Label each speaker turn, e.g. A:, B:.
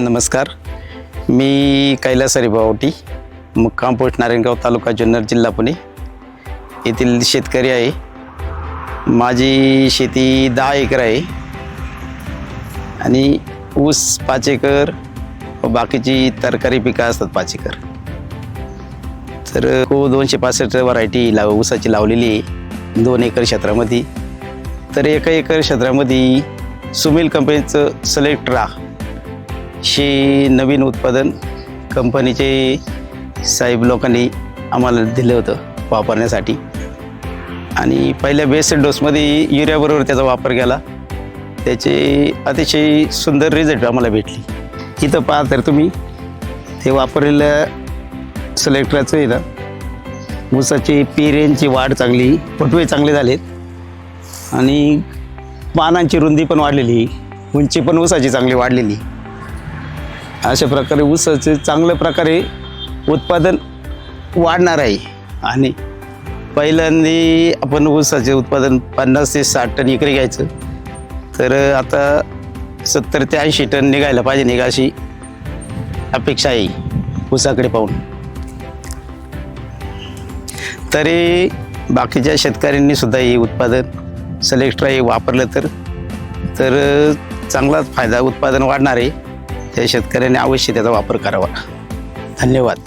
A: नमस्कार. मी कैलास हरिभावटी मुक्काम पोस्ट नारायणगाव तालुका जुन्नर जिल्हा पुणे येथील शेतकरी आहे. माझी शेती दहा एकर आहे आणि ऊस पाच एकर व बाकीची तरकारी पिकं असतात पाच एकर. तर को दोनशे पासष्ट व्हरायटी लाव ऊसाची लावलेली आहे. दोन एकर क्षेत्रामध्ये. तर एका एकर क्षेत्रामध्ये सुमिल कंपनीचं सलेक्ट्रा हे नवीन उत्पादन कंपनीचे साहेब लोकांनी आम्हाला दिलं होतं वापरण्यासाठी. आणि पहिल्या बेस्ट डोसमध्ये युरियाबरोबर त्याचा वापर केला. त्याचे अतिशय सुंदर रिझल्ट आम्हाला भेटली. इथं पहा तर तुम्ही ते वापरलेलं सिलेक्टराचं आहे ना मुसाची पेरेंची वाढ चांगली पटवे चांगले झालेत. आणि पानांची रुंदी पण वाढलेली उंची पण ऊसाची चांगली वाढलेली. अशा प्रकारे ऊसाचे चांगल्या प्रकारे उत्पादन वाढणार आहे. आणि पहिल्यांदा आपण ऊसाचे उत्पादन पन्नास ते साठ टन इकडे घ्यायचं. तर आता सत्तर ते ऐंशी टन निघायला पाहिजे निघा अशी अपेक्षा आहे ऊसाकडे पाहून. तरी बाकीच्या शेतकऱ्यांनी सुद्धा हे उत्पादन सलेक्ट्रा हे वापरलं तर तर चांगलाच फायदा उत्पादन वाढणार आहे. त्या शेतकऱ्याने अवश्य त्याचा वापर करावा. धन्यवाद.